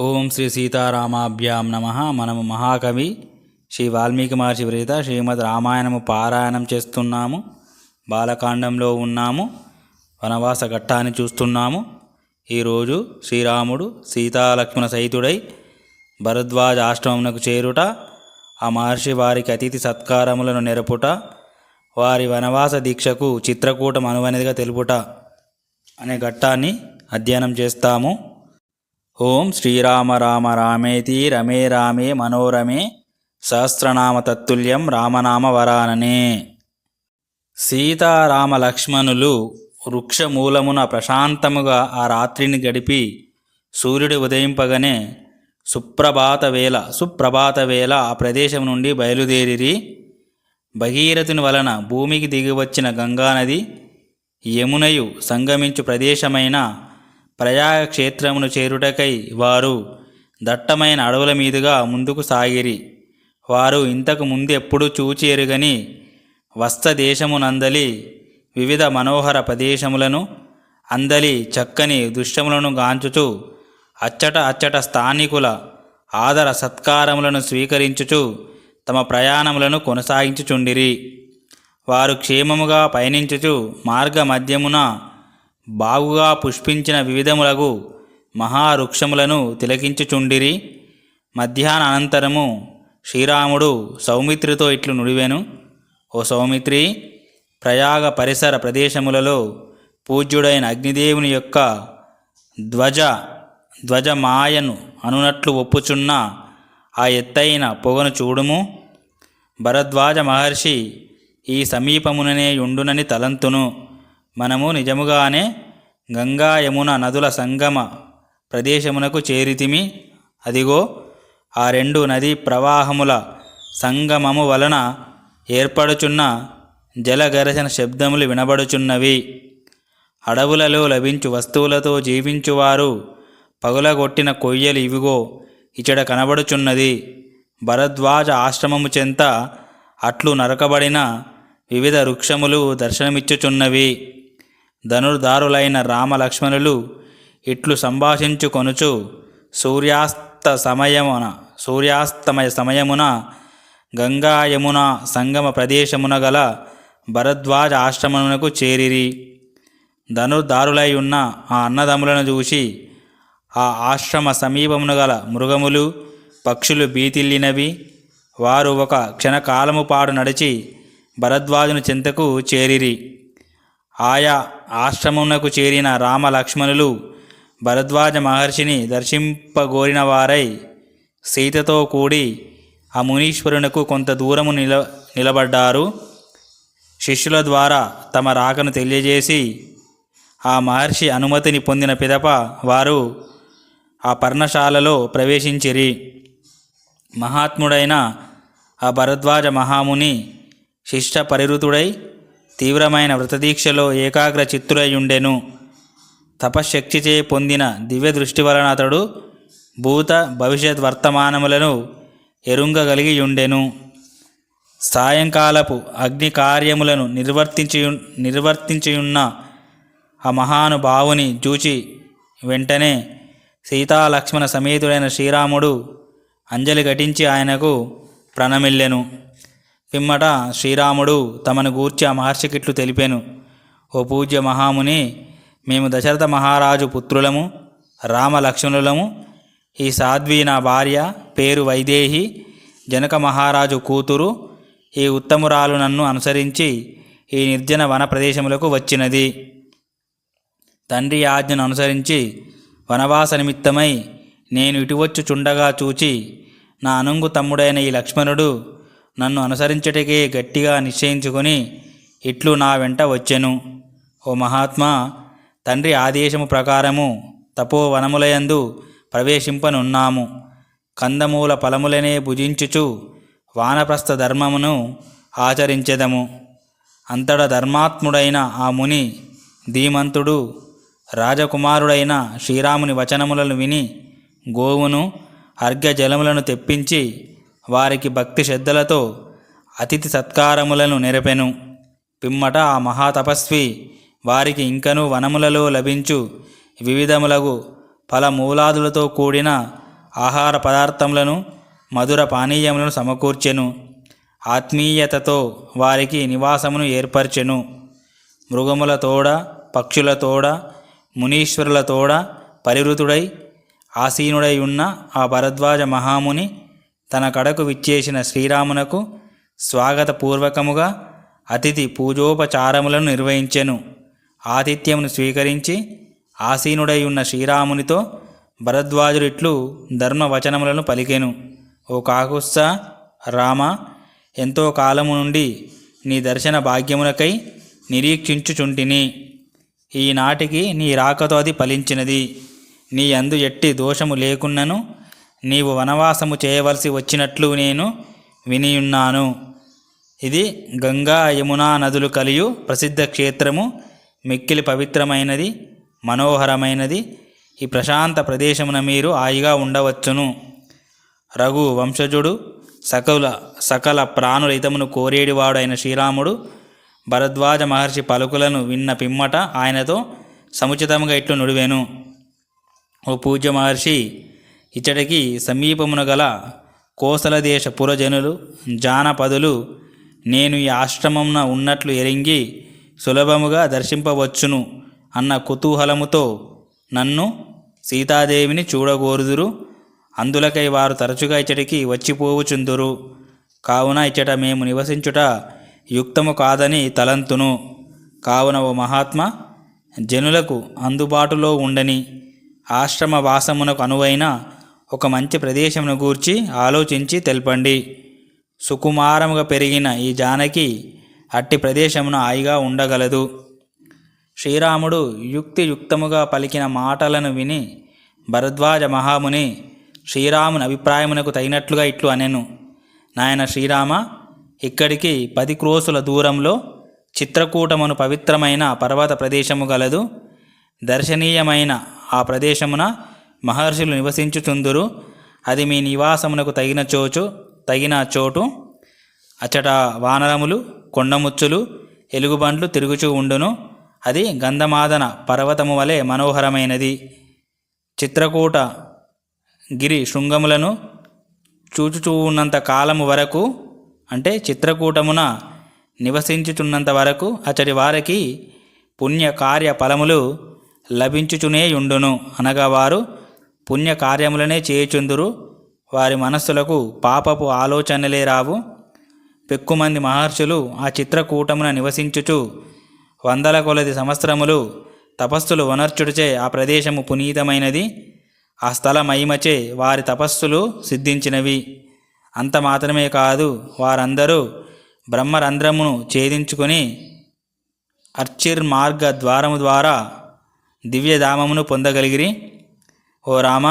ఓం శ్రీ సీతారామాభ్యాం నమ. మనము మహాకవి శ్రీ వాల్మీకి మహర్షి విరచిత శ్రీమద్ రామాయణము పారాయణం చేస్తున్నాము. బాలకాండంలో ఉన్నాము. వనవాస ఘట్టాన్ని చూస్తున్నాము. ఈరోజు శ్రీరాముడు సీతాలక్ష్మణ సహితుడై భరద్వాజ ఆశ్రమమునకు చేరుట ఆ మహర్షి వారికి అతిథి సత్కారములను నెరపుట వారి వనవాస దీక్షకు చిత్రకూటం అనువనిదిగా తెలుపుట అనే ఘట్టాన్ని అధ్యయనం చేస్తాము. ఓం శ్రీరామ రామ రామేతి రమే రామే మనోరమే సహస్రనామ తత్తుల్యం రామనామ వరాననే. సీతారామ లక్ష్మణులు వృక్షమూలమున ప్రశాంతముగా ఆ రాత్రిని గడిపి సూర్యుడు ఉదయింపగానే సుప్రభాత వేళ సుప్రభాత వేళ ఆ ప్రదేశం నుండి బయలుదేరిరి భగీరథుని వలన భూమికి దిగివచ్చిన గంగానది యమునయు సంగమించు ప్రదేశమైన ప్రయాగ క్షేత్రమును చేరుటకై వారు దట్టమైన అడవుల మీదుగా ముందుకు సాగిరి. వారు ఇంతకు ముందు ఎప్పుడూ చూచి ఎరుగని వస్త దేశమునందలి వివిధ మనోహర ప్రదేశములను అందలి చక్కని దృశ్యములను గాంచుచు అచ్చట అచ్చట స్థానికుల ఆదర సత్కారములను స్వీకరించుచు తమ ప్రయాణములను కొనసాగించుచుండిరి. వారు క్షేమముగా పయనించుచు మార్గ మధ్యమున బాగుగా పుష్పించిన వివిధములగు మహావృక్షములను తిలకించుచుండిరి. మధ్యాహ్న అనంతరము శ్రీరాముడు సౌమిత్రితో ఇట్లు నుడివెను. ఓ సౌమిత్రి ప్రయాగ పరిసర ప్రదేశములలో పూజ్యుడైన అగ్నిదేవుని యొక్క ధ్వజ ధ్వజమాయను అనునట్లు ఒప్పుచున్న ఆ ఎత్తైన పొగను చూడుము. భరద్వాజ మహర్షి ఈ సమీపముననే యుండునని తలంతును. మనము నిజముగానే గంగా యమున నదుల సంగమ ప్రదేశమునకు చేరితిమి. అదిగో ఆ రెండు నదీ ప్రవాహముల సంగమము వలన ఏర్పడుచున్న జలగరసన శబ్దములు వినబడుచున్నవి. అడవులలో లభించు వస్తువులతో జీవించువారు పగులగొట్టిన కొయ్యలు ఇవిగో ఇచ్చడ కనబడుచున్నది. భరద్వాజ ఆశ్రమము చెంత అట్లు నరకబడిన వివిధ వృక్షములు దర్శనమిచ్చుచున్నవి. ధనుర్ధారులైన రామలక్ష్మణులు ఇట్లు సంభాషించుకొనుచు సూర్యాస్త సమయమున సూర్యాస్తమయ సమయమున గంగా యమున సంగమ ప్రదేశమున గల భరద్వాజ ఆశ్రమమునకు చేరిరి. ధనుర్దారులై ఉన్న ఆ అన్నదమ్ములను చూసి ఆ ఆశ్రమ సమీపమున గల మృగములు పక్షులు బీతిల్లినవి వారు ఒక క్షణకాలము పాటు నడిచి భరద్వాజుని చింతకు చేరిరి. ఆయా ఆశ్రమమునకు చేరిన రామలక్ష్మణులు భరద్వాజ మహర్షిని దర్శింపగోరిన వారై సీతతో కూడి ఆ మునీశ్వరునకు కొంత దూరము నిల నిలబడ్డారు. శిష్యుల ద్వారా తమ రాకను తెలియజేసి ఆ మహర్షి అనుమతిని పొందిన పిదప వారు ఆ పర్ణశాలలో ప్రవేశించిరి. మహాత్ముడైన ఆ భరద్వాజ మహాముని శిష్ట పరిరుతుడై తీవ్రమైన వ్రతదీక్షలో ఏకాగ్ర చిత్తుడయుండెను తపశ్శక్తిచే పొందిన దివ్య దృష్టి వలన అతడు భూత భవిష్యత్ వర్తమానములను ఎరుంగగలిగియుండెను సాయంకాలపు అగ్ని కార్యములను నిర్వర్తించి నిర్వర్తించియున్న ఆ మహానుభావుని చూచి వెంటనే సీతాలక్ష్మణ సమేతుడైన శ్రీరాముడు అంజలి ఘటించి ఆయనకు ప్రణమిల్లెను. పిమ్మట శ్రీరాముడు తమను గూర్చి ఆ మహర్షికిట్లు తెలిపాను. ఓ పూజ్య మహాముని మేము దశరథ మహారాజు పుత్రులము రామలక్ష్మణులము ఈ సాధ్వి నా భార్య పేరు వైదేహి జనక మహారాజు కూతురు ఈ ఉత్తమురాలు నన్ను అనుసరించి ఈ నిర్జన వన ప్రదేశములకు వచ్చినది. తండ్రి ఆజ్ఞను అనుసరించి వనవాస నిమిత్తమై నేను ఇటువచ్చుచుండగా చూచి నా అనుంగు తమ్ముడైన ఈ లక్ష్మణుడు నన్ను అనుసరించటకే గట్టిగా నిశ్చయించుకొని ఇట్లు నా వెంట వచ్చెను. ఓ మహాత్మా తండ్రి ఆదేశము ప్రకారము తపోవనములయందు ప్రవేశింపనున్నాము. కందమూల ఫలములనే భుజించుచు వానప్రస్థ ధర్మమును ఆచరించెదము. అంతట ధర్మాత్ముడైన ఆ ముని ధీమంతుడు రాజకుమారుడైన శ్రీరాముని వచనములను విని గోవును అర్ఘ్య జలములను తెప్పించి వారికి భక్తి శ్రద్ధలతో అతిథి సత్కారములను నెరపెను. పిమ్మట ఆ మహాతపస్వి వారికి ఇంకను వనములలో లభించు. వివిధములగు ఫలమూలాదులతో కూడిన ఆహార పదార్థములను మధుర పానీయములను సమకూర్చెను. ఆత్మీయతతో వారికి నివాసమును ఏర్పరచెను. మృగముల తోడ పక్షుల తోడ మునీశ్వరుల తోడ పరివృతుడై ఆసీనుడై ఉన్న ఆ భరద్వాజ మహాముని తన కడకు విచ్చేసిన శ్రీరామునకు స్వాగతపూర్వకముగా అతిథి పూజోపచారములను నిర్వహించెను. ఆతిథ్యమును స్వీకరించి ఆసీనుడై ఉన్న శ్రీరామునితో భరద్వాజుడిట్లు ధర్మవచనములను పలికెను. ఓ కాకుత్స రామ ఎంతో కాలము నుండి నీ దర్శన భాగ్యములకై నిరీక్షించుచుంటిని. ఈనాటికి నీ రాకతో అది ఫలించినది. నీ అందు ఎట్టి దోషము లేకున్నను నీవు వనవాసము చేయవలసి వచ్చినట్లు నేను వినియున్నాను. ఇది గంగా యమునా నదులు కలియు ప్రసిద్ధ క్షేత్రము మిక్కిలి పవిత్రమైనది మనోహరమైనది. ఈ ప్రశాంత ప్రదేశమున మీరు హాయిగా ఉండవచ్చును. రఘు వంశజుడు సకల సకల ప్రాణుల హితమును కోరేడివాడు అయిన శ్రీరాముడు భరద్వాజ మహర్షి పలుకులను విన్న పిమ్మట ఆయనతో సముచితముగా ఇట్లు నుడివెను. ఓ పూజ్య మహర్షి ఇచ్చటికి సమీపమున గల కోసల దేశ పురజనులు జానపదులు నేను ఈ ఆశ్రమమున ఉన్నట్లు ఎరింగి సులభముగా దర్శింపవచ్చును అన్న కుతూహలముతో నన్ను సీతాదేవిని చూడగోరుదురు. అందులకై వారు తరచుగా ఇచ్చటికి వచ్చిపోవుచుందురు కావున ఇచ్చట మేము నివసించుట యుక్తము కాదని తలంతును. కావున ఓ మహాత్మ జనులకు అందుబాటులో ఉండని ఆశ్రమ వాసమునకు అనువైన ఒక మంచి ప్రదేశమును గూర్చి ఆలోచించి తెలపండి. సుకుమారముగా పెరిగిన ఈ జానకి అట్టి ప్రదేశమున హాయిగా ఉండగలదు. శ్రీరాముడు యుక్తియుక్తముగా పలికిన మాటలను విని భరద్వాజ మహాముని శ్రీరాముని అభిప్రాయమునకు తగినట్లుగా ఇట్లు అనెను. నాయన శ్రీరామ ఇక్కడికి పది క్రోసుల దూరంలో చిత్రకూటమును పవిత్రమైన పర్వత ప్రదేశము గలదు. దర్శనీయమైన ఆ ప్రదేశమున మహర్షులు నివసించుచుందురు. అది మీ నివాసమునకు తగిన చోచు తగిన చోటు. అచ్చట వానరములు కొండముచ్చులు ఎలుగుబంట్లు తిరుగుచూ ఉండును. అది గంధమాదన పర్వతము వలె మనోహరమైనది. చిత్రకూట గిరి శృంగములను చూచుచూ ఉన్నంత కాలము వరకు అంటే చిత్రకూటమున నివసించుచున్నంత వరకు అతడి వారికి పుణ్య కార్య ఫలములు లభించుచునే ఉండును అనగా వారు పుణ్యకార్యములనే చేయుచుందురు. వారి మనస్సులకు పాపపు ఆలోచనలే రావు. పెక్కుమంది మహర్షులు ఆ చిత్రకూటమున నివసించుచు వందల కొలది సంవత్సరములు తపస్సులు వనర్చుడిచే ఆ ప్రదేశము పునీతమైనది. ఆ స్థల మహిమచే వారి తపస్సులు సిద్ధించినవి. అంత మాత్రమే కాదు వారందరూ బ్రహ్మరంధ్రమును ఛేదించుకొని అర్చిర్ మార్గ ద్వారము ద్వారా దివ్యధామమును పొందగలిగిరి. ఓ రామ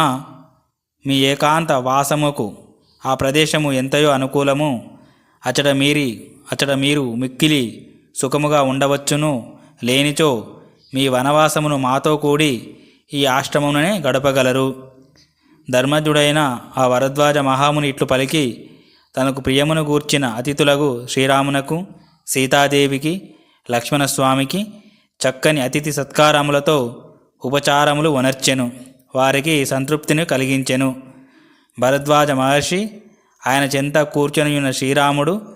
మీ ఏకాంత వాసముకు ఆ ప్రదేశము ఎంతయో అనుకూలము. అచట మీరి అచట మీరు మిక్కిలి సుఖముగా ఉండవచ్చును. లేనిచో మీ వనవాసమును మాతో కూడి ఈ ఆశ్రమమునే గడపగలరు. ధర్మజుడైన ఆ వరద్వాజ మహాముని ఇట్లు పలికి తనకు ప్రియమును గూర్చిన అతిథులకు శ్రీరామునకు సీతాదేవికి లక్ష్మణస్వామికి చక్కని అతిథి సత్కారములతో ఉపచారములు వనర్చెను. వారికి సంతృప్తిని కలిగించెను. భరద్వాజ మహర్షి ఆయన చెంత కూర్చొనియున్న శ్రీరాముడు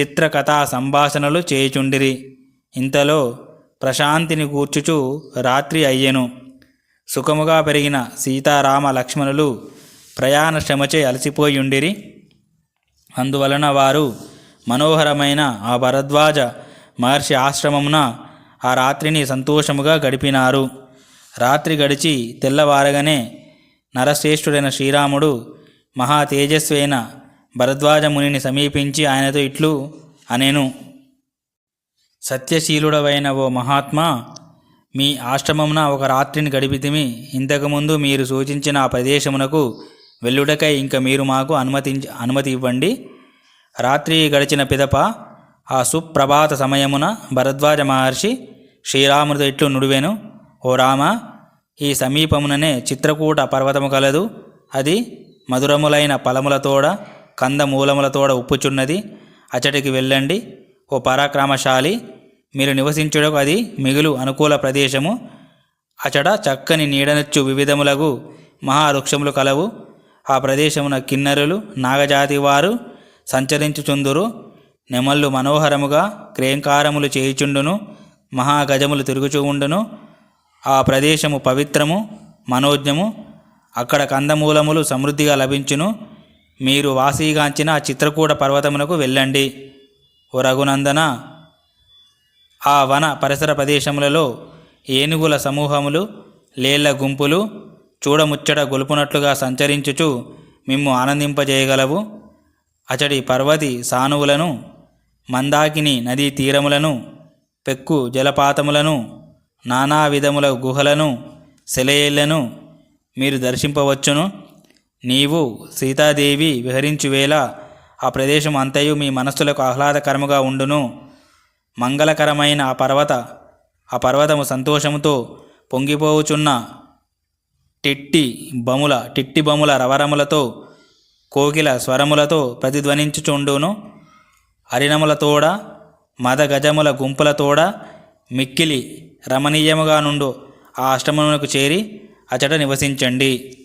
చిత్రకథా సంభాషణలు చేయుచుండిరి. ఇంతలో ప్రశాంతిని కూర్చుచు రాత్రి అయ్యెను. సుఖముగా పెరిగిన సీతారామ లక్ష్మణులు ప్రయాణ శ్రమచే అలసిపోయుండిరి. అందువలన వారు మనోహరమైన ఆ భరద్వాజ మహర్షి ఆశ్రమమున ఆ రాత్రిని సంతోషముగా గడిపినారు. రాత్రి గడిచి తెల్లవారగానే నరశ్రేష్ఠుడైన శ్రీరాముడు మహా తేజస్వైన భరద్వాజ మునిని సమీపించి ఆయనతో ఇట్లు అనేను సత్యశీలుడవైన ఓ మహాత్మా మీ ఆశ్రమమున ఒక రాత్రిని గడిపితిమి. ఇంతకుముందు మీరు సూచించిన ఆ ప్రదేశమునకు వెల్లుడకై ఇంక మీరు మాకు అనుమతి అనుమతి ఇవ్వండి. రాత్రి గడిచిన పిదప ఆ సుప్రభాత సమయమున భరద్వాజ మహర్షి శ్రీరాముడితో ఇట్లు నుడివెను. ఓ రామ ఈ సమీపముననే చిత్రకూట పర్వతము కలదు. అది మధురములైన ఫలములతోడ కందమూలములతోడ ఉప్పుచున్నది. అచటికి వెళ్ళండి. ఓ పరాక్రమశాలి మీరు నివసించుటకు అది మిగులు అనుకూల ప్రదేశము. అచట చక్కని నీడనొచ్చు వివిధములగు మహావృక్షములు కలవు. ఆ ప్రదేశమున కిన్నరులు నాగజాతి వారు సంచరించుచుందురు. నెమళ్ళు మనోహరముగా క్రేంకారములు చేయుచుండును. మహాగజములు తిరుగుచూ ఉండును. ఆ ప్రదేశము పవిత్రము మనోజ్ఞము అక్కడ కందమూలములు సమృద్ధిగా లభించును. మీరు వాసీగాంచిన ఆ చిత్రకూట పర్వతమునకు వెళ్ళండి. ఓ రఘునందన ఆ వన పరిసర ప్రదేశములలో ఏనుగుల సమూహములు లేళ్ళ గుంపులు చూడముచ్చట గొలుపునట్లుగా సంచరించుచు మిమ్ము ఆనందింపజేయగలవు. అచడి పర్వతి సానువులను మందాకిని నదీ తీరములను పెక్కు జలపాతములను నానా విధముల గుహలను సెలయేళ్ళను మీరు దర్శింపవచ్చును. నీవు సీతాదేవి విహరించువేళ ఆ ప్రదేశం అంతయు మీ మనస్సులకు ఆహ్లాదకరముగా ఉండును. మంగళకరమైన ఆ పర్వత ఆ పర్వతము సంతోషముతో పొంగిపోవుచున్న టిట్టి బముల టిట్టి బముల రవరములతో కోకిల స్వరములతో ప్రతిధ్వనించుచుండును. హరిణములతోడ మద గజముల గుంపుల తోడ మిక్కిలి రమణీయముగా నుండు ఆ అష్టమునకు చేరి అచట నివసించండి.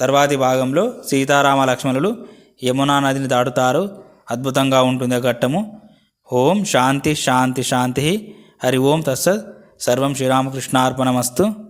తర్వాతి భాగంలో సీతారామ లక్ష్మణులు యమునా నదిని దాటుతారు. అద్భుతంగా ఉంటుంది ఆ ఘట్టము. ఓం శాంతి శాంతి శాంతి. హరి ఓం తస్సత్. సర్వం శ్రీరామకృష్ణార్పణమస్తు.